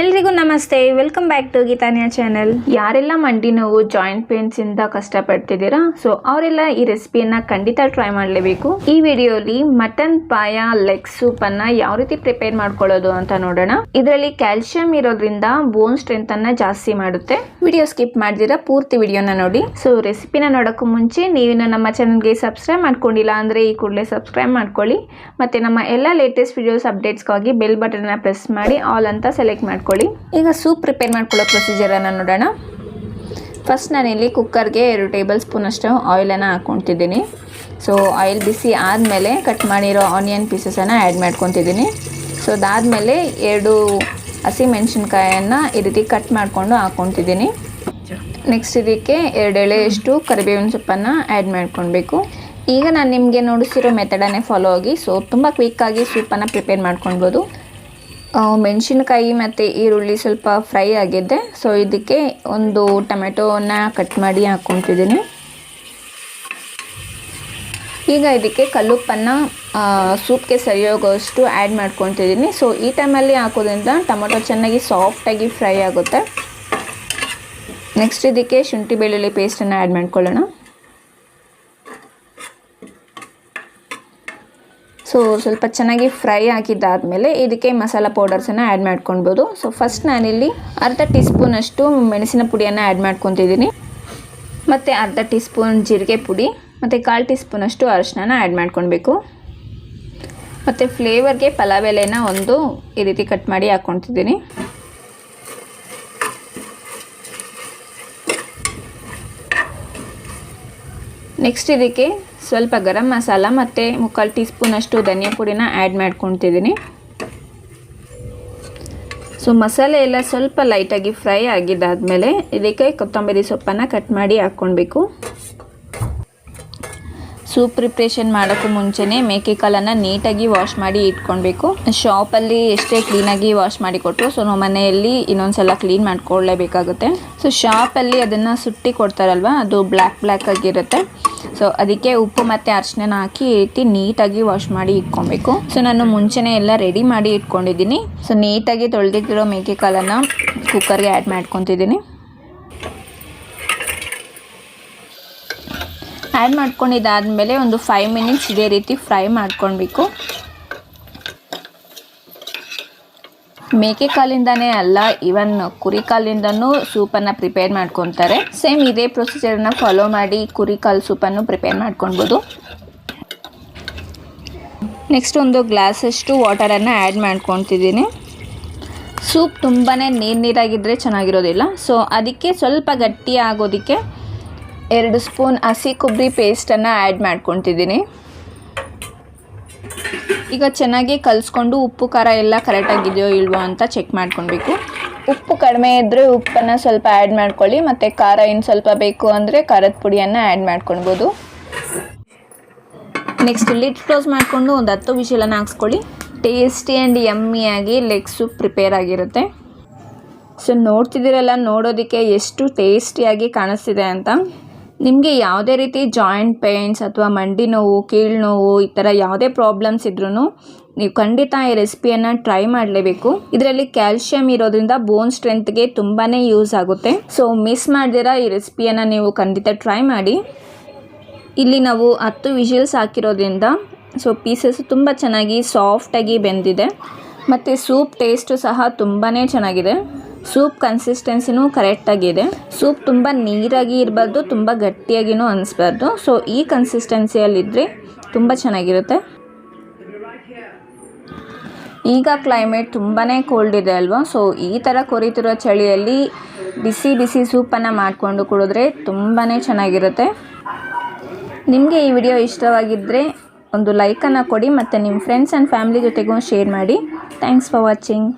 ಎಲ್ರಿಗೂ ನಮಸ್ತೆ. Welcome back to Geetaniya channel ಯಾರೆಲ್ಲ ಮಂಡಿ ನೋವು ಜಾಯಿಂಟ್ ಪೇನ್ಸ್ ಇಂದ ಕಷ್ಟಪಡ್ತಿದ್ದೀರಾ? ಸೊ ಅವರೆಲ್ಲ ಈ ರೆಸಿಪಿಯನ್ನ ಖಂಡಿತ ಟ್ರೈ ಮಾಡಲೇಬೇಕು. ಈ ವಿಡಿಯೋಲಿ ಮಟನ್ ಪಾಯ ಲೆಗ್ ಸೂಪ್ ಅನ್ನ ಯಾವ ರೀತಿ ಪ್ರಿಪೇರ್ ಮಾಡ್ಕೊಳ್ಳೋದು ಅಂತ ನೋಡೋಣ. ಇದರಲ್ಲಿ ಕ್ಯಾಲ್ಸಿಯಂ ಇರೋದ್ರಿಂದ ಬೋನ್ ಸ್ಟ್ರೆಂತ್ ಅನ್ನ ಜಾಸ್ತಿ ಮಾಡುತ್ತೆ. ವಿಡಿಯೋ ಸ್ಕಿಪ್ ಮಾಡಿದಿರಾ, ಪೂರ್ತಿ ವಿಡಿಯೋನ ನೋಡಿ. ಸೊ ರೆಸಿಪಿನ ನೋಡೋಕ್ಕೂ ಮುಂಚೆ ನೀವಿನ್ನು ನಮ್ಮ ಚಾನಲ್ಗೆ ಸಬ್ಸ್ಕ್ರೈಬ್ ಮಾಡ್ಕೊಂಡಿಲ್ಲ ಅಂದ್ರೆ ಈ ಕೂಡಲೇ ಸಬ್ಸ್ಕ್ರೈಬ್ ಮಾಡ್ಕೊಳ್ಳಿ. ಮತ್ತೆ ನಮ್ಮ ಎಲ್ಲ ಲೇಟೆಸ್ಟ್ ವಿಡಿಯೋಸ್ ಅಪ್ಡೇಟ್ಸ್ಗಾಗಿ ಬೆಲ್ ಬಟನ್ನ ಪ್ರೆಸ್ ಮಾಡಿ ಆಲ್ ಅಂತ ಸೆಲೆಕ್ಟ್ ಮಾಡ್ಕೊಳ್ಳಿ. ಈಗ ಸೂಪ್ ಪ್ರಿಪೇರ್ ಮಾಡ್ಕೊಳ್ಳೋ ಪ್ರೊಸೀಜರನ್ನು ನೋಡೋಣ. ಫಸ್ಟ್ ನಾನಿಲ್ಲಿ ಕುಕ್ಕರ್ಗೆ ಎರಡು ಟೇಬಲ್ ಸ್ಪೂನಷ್ಟು ಆಯಿಲನ್ನು ಹಾಕ್ಕೊತಿದ್ದೀನಿ. ಸೊ ಆಯಿಲ್ ಬಿಸಿ ಆದಮೇಲೆ ಕಟ್ ಮಾಡಿರೋ ಆನಿಯನ್ ಪೀಸಸನ್ನು ಆ್ಯಡ್ ಮಾಡ್ಕೊತಿದ್ದೀನಿ. ಸೊ ಅದಾದಮೇಲೆ ಎರಡು ಹಸಿ ಮೆಣಸಿನ್ಕಾಯನ್ನು ಈ ರೀತಿ ಕಟ್ ಮಾಡಿಕೊಂಡು ಹಾಕ್ಕೊತಿದ್ದೀನಿ. ನೆಕ್ಸ್ಟ್ ಇದಕ್ಕೆ ಎರಡು ಎಳೆಯಷ್ಟು ಕರಿಬೇವಿನ ಸೊಪ್ಪನ್ನು ಆ್ಯಡ್ ಮಾಡ್ಕೊಳ್ಬೇಕು. ಈಗ ನಾನು ನಿಮಗೆ ನೋಡಿಸಿರೋ ಮೆಥಡನ್ನೇ ಫಾಲೋ ಆಗಿ. ಸೊ ತುಂಬ ಕ್ವಿಕ್ಕಾಗಿ ಸೂಪನ್ನು ಪ್ರಿಪೇರ್ ಮಾಡ್ಕೊಳ್ಬೋದು. ಮೆಣಸಿನ್ಕಾಯಿ ಮತ್ತು ಈರುಳ್ಳಿ ಸ್ವಲ್ಪ ಫ್ರೈ ಆಗಿದೆ ಸೊ ಇದಕ್ಕೆ ಒಂದು ಟೊಮೆಟೋನ ಕಟ್ ಮಾಡಿ ಹಾಕ್ಕೊತಿದ್ದೀನಿ. ಈಗ ಇದಕ್ಕೆ ಕಲ್ಲುಪ್ಪನ್ನು ಸೂಪ್ಗೆ ಸರಿಯೋಗೋಷ್ಟು ಆ್ಯಡ್ ಮಾಡ್ಕೊತಿದ್ದೀನಿ. ಸೊ ಈ ಟೈಮಲ್ಲಿ ಹಾಕೋದ್ರಿಂದ ಟೊಮೆಟೊ ಚೆನ್ನಾಗಿ ಸಾಫ್ಟಾಗಿ ಫ್ರೈ ಆಗುತ್ತೆ. ನೆಕ್ಸ್ಟ್ ಇದಕ್ಕೆ ಶುಂಠಿ ಬೆಳ್ಳುಳ್ಳಿ ಪೇಸ್ಟನ್ನು ಆ್ಯಡ್ ಮಾಡ್ಕೊಳ್ಳೋಣ. ಸೊ ಸ್ವಲ್ಪ ಚೆನ್ನಾಗಿ ಫ್ರೈ ಆಗಿದ್ದಾದಮೇಲೆ ಇದಕ್ಕೆ ಮಸಾಲ ಪೌಡರ್ಸನ್ನು ಆ್ಯಡ್ ಮಾಡ್ಕೊಳ್ಬೋದು. ಸೊ ಫಸ್ಟ್ ನಾನಿಲ್ಲಿ ಅರ್ಧ ಟೀ ಸ್ಪೂನಷ್ಟು ಮೆಣಸಿನ ಪುಡಿಯನ್ನು ಆ್ಯಡ್ ಮಾಡ್ಕೊತಿದ್ದೀನಿ. ಮತ್ತು ಅರ್ಧ ಟೀ ಸ್ಪೂನ್ ಜೀರಿಗೆ ಪುಡಿ, ಮತ್ತು ಕಾಲು ಟೀ ಸ್ಪೂನಷ್ಟು ಅರಶಿನ ಆ್ಯಡ್ ಮಾಡ್ಕೊಳ್ಬೇಕು. ಮತ್ತು ಫ್ಲೇವರ್ಗೆ ಪಲಾವ್ ಎಲೆನ ಒಂದು ಈ ರೀತಿ ಕಟ್ ಮಾಡಿ ಹಾಕ್ಕೊತಿದ್ದೀನಿ ನೆಕ್ಸ್ಟ್ ಇದಕ್ಕೆ ಸ್ವಲ್ಪ ಗರಂ ಮಸಾಲ ಮತ್ತು ಮುಕ್ಕಾಲು ಟೀ ಸ್ಪೂನಷ್ಟು ಧನಿಯಾ ಪುಡಿನ ಆ್ಯಡ್ ಮಾಡ್ಕೊತಿದ್ದೀನಿ ಸೊ ಮಸಾಲೆ ಎಲ್ಲ ಸ್ವಲ್ಪ ಲೈಟಾಗಿ ಫ್ರೈ ಆಗಿದ್ದಾದಮೇಲೆ ಇದಕ್ಕೆ ಕೊತ್ತಂಬರಿ ಸೊಪ್ಪನ್ನು ಕಟ್ ಮಾಡಿ ಹಾಕ್ಕೊಳ್ಬೇಕು. ಸೂಪ್ ಪ್ರಿಪ್ರೇಷನ್ ಮಾಡೋಕ್ಕೂ ಮುಂಚೆನೇ ಮೇಕೆ ಕಾಲನ್ನು ನೀಟಾಗಿ ವಾಶ್ ಮಾಡಿ ಇಟ್ಕೊಳ್ಬೇಕು. ಶಾಪಲ್ಲಿ ಎಷ್ಟೇ ಕ್ಲೀನಾಗಿ ವಾಶ್ ಮಾಡಿ ಕೊಟ್ಟರು ಸೊ ನಮ್ಮ ಮನೆಯಲ್ಲಿ ಇನ್ನೊಂದ್ಸಲ ಕ್ಲೀನ್ ಮಾಡ್ಕೊಳ್ಳೇಬೇಕಾಗುತ್ತೆ. ಸೊ ಶಾಪಲ್ಲಿ ಅದನ್ನು ಸುಟ್ಟಿ ಕೊಡ್ತಾರಲ್ವ, ಅದು ಬ್ಲ್ಯಾಕ್ ಬ್ಲ್ಯಾಕ್ ಆಗಿರುತ್ತೆ. ಸೊ ಅದಕ್ಕೆ ಉಪ್ಪು ಮತ್ತು ಅರಿಶಿನ ಹಾಕಿ ರೀತಿ ನೀಟಾಗಿ ವಾಶ್ ಮಾಡಿ ಇಟ್ಕೊಬೇಕು ಸೊ ನಾನು ಮುಂಚೆನೇ ಎಲ್ಲ ರೆಡಿ ಮಾಡಿ ಇಟ್ಕೊಂಡಿದ್ದೀನಿ. ಸೊ ನೀಟಾಗಿ ತೊಳೆದಿಟ್ಟಿರೋ ಮೇಕೆ ಕಾಲನ್ನು ಕುಕ್ಕರ್ಗೆ ಆ್ಯಡ್ ಮಾಡ್ಕೊತಿದ್ದೀನಿ. ಆ್ಯಡ್ ಮಾಡ್ಕೊಂಡಿದ್ದಾದಮೇಲೆ ಒಂದು ಫೈವ್ ಮಿನಿಟ್ಸ್ ಇದೇ ರೀತಿ ಫ್ರೈ ಮಾಡ್ಕೊಳ್ಬೇಕು. ಮೇಕೆ ಕಾಲಿಂದನೇ ಅಲ್ಲ ಇವನ್ ಕುರಿ ಕಾಲಿಂದನೂ ಸೂಪನ್ನು ಪ್ರಿಪೇರ್ ಮಾಡ್ಕೊತಾರೆ. ಸೇಮ್ ಇದೇ ಪ್ರೊಸೀಜರ್ನ ಫಾಲೋ ಮಾಡಿ ಕುರಿ ಕಾಲು ಸೂಪನ್ನು ಪ್ರಿಪೇರ್ ಮಾಡ್ಕೊಳ್ಬೋದು. ನೆಕ್ಸ್ಟ್ ಒಂದು ಗ್ಲಾಸಷ್ಟು ವಾಟರನ್ನು ಆ್ಯಡ್ ಮಾಡ್ಕೊತಿದ್ದೀನಿ ಸೂಪ್ ತುಂಬಾ ನೀರು ನೀರಾಗಿದ್ದರೆ ಚೆನ್ನಾಗಿರೋದಿಲ್ಲ. ಸೊ ಅದಕ್ಕೆ ಸ್ವಲ್ಪ ಗಟ್ಟಿ ಆಗೋದಕ್ಕೆ ಎರಡು ಸ್ಪೂನ್ ಹಸಿ ಕೊಬ್ಬರಿ ಪೇಸ್ಟನ್ನು ಆ್ಯಡ್ ಮಾಡ್ಕೊತಿದ್ದೀನಿ. ಈಗ ಚೆನ್ನಾಗಿ ಕಲಿಸ್ಕೊಂಡು ಉಪ್ಪು, ಖಾರ ಎಲ್ಲ ಕರೆಕ್ಟಾಗಿದೆಯೋ ಇಲ್ವೋ ಅಂತ ಚೆಕ್ ಮಾಡ್ಕೊಳ್ಬೇಕು. ಉಪ್ಪು ಕಡಿಮೆ ಇದ್ದರೆ ಉಪ್ಪನ್ನು ಸ್ವಲ್ಪ ಆ್ಯಡ್ ಮಾಡ್ಕೊಳ್ಳಿ, ಮತ್ತು ಖಾರ ಇನ್ನು ಸ್ವಲ್ಪ ಬೇಕು ಅಂದರೆ ಖಾರದ ಪುಡಿಯನ್ನು ಆ್ಯಡ್ ಮಾಡ್ಕೊಳ್ಬೋದು. ನೆಕ್ಸ್ಟ್ ಲಿಡ್ ಕ್ಲೋಸ್ ಮಾಡಿಕೊಂಡು ಒಂದು ಹತ್ತು ವಿಷಲನ್ನು ಹಾಕ್ಸ್ಕೊಳ್ಳಿ. ಟೇಸ್ಟಿ ಆ್ಯಂಡ್ ಯಮ್ಮಿಯಾಗಿ ಲೆಗ್ ಸೂಪ್ ಪ್ರಿಪೇರ್ ಆಗಿರುತ್ತೆ. ಸೊ ನೋಡ್ತಿದ್ದೀರಲ್ಲ, ನೋಡೋದಕ್ಕೆ ಎಷ್ಟು ಟೇಸ್ಟಿಯಾಗಿ ಕಾಣಿಸ್ತಿದೆ ಅಂತ. ನಿಮಗೆ ಯಾವುದೇ ರೀತಿ ಜಾಯಿಂಟ್ ಪೇಯ್ನ್ಸ್ ಅಥವಾ ಮಂಡಿ ನೋವು, ಕೀಳು ನೋವು, ಈ ಥರ ಯಾವುದೇ ಪ್ರಾಬ್ಲಮ್ಸ್ ಇದ್ರೂ ನೀವು ಖಂಡಿತ ಈ ರೆಸಿಪಿಯನ್ನು ಟ್ರೈ ಮಾಡಲೇಬೇಕು. ಇದರಲ್ಲಿ ಕ್ಯಾಲ್ಶಿಯಂ ಇರೋದ್ರಿಂದ ಬೋನ್ ಸ್ಟ್ರೆಂತ್ಗೆ ತುಂಬಾ ಯೂಸ್ ಆಗುತ್ತೆ. ಸೊ ಮಿಸ್ ಮಾಡ್ದಿರ ಈ ರೆಸಿಪಿಯನ್ನು ನೀವು ಖಂಡಿತ ಟ್ರೈ ಮಾಡಿ. ಇಲ್ಲಿ ನಾವು ಹತ್ತು ವಿಷಲ್ಸ್ ಹಾಕಿರೋದ್ರಿಂದ ಸೊ ಪೀಸಸ್ ತುಂಬ ಚೆನ್ನಾಗಿ ಸಾಫ್ಟಾಗಿ ಬೆಂದಿದೆ. ಮತ್ತು ಸೂಪ್ ಟೇಸ್ಟು ಸಹ ತುಂಬಾ ಚೆನ್ನಾಗಿದೆ. ಸೂಪ್ ಕನ್ಸಿಸ್ಟೆನ್ಸಿನೂ ಕರೆಕ್ಟಾಗಿದೆ. ಸೂಪ್ ತುಂಬ ನೀರಾಗಿ ಇರಬಾರ್ದು, ತುಂಬ ಗಟ್ಟಿಯಾಗಿನೂ ಅನಿಸ್ಬಾರ್ದು. ಸೊ ಈ ಕನ್ಸಿಸ್ಟೆನ್ಸಿಯಲ್ಲಿದ್ದರೆ ತುಂಬ ಚೆನ್ನಾಗಿರುತ್ತೆ. ಈಗ ಕ್ಲೈಮೇಟ್ ತುಂಬಾ ಕೋಲ್ಡ್ ಇದೆ ಅಲ್ವಾ? ಸೊ ಈ ಥರ ಕೊರಿತಿರೋ ಚಳಿಯಲ್ಲಿ ಬಿಸಿ ಬಿಸಿ ಸೂಪನ್ನು ಮಾಡಿಕೊಂಡು ಕುಡಿದ್ರೆ ತುಂಬಾ ಚೆನ್ನಾಗಿರುತ್ತೆ. ನಿಮಗೆ ಈ ವಿಡಿಯೋ ಇಷ್ಟವಾಗಿದ್ದರೆ ಒಂದು ಲೈಕನ್ನು ಕೊಡಿ ಮತ್ತು ನಿಮ್ಮ ಫ್ರೆಂಡ್ಸ್ ಆ್ಯಂಡ್ ಫ್ಯಾಮಿಲಿ ಜೊತೆಗೂ ಶೇರ್ ಮಾಡಿ. Thanks for watching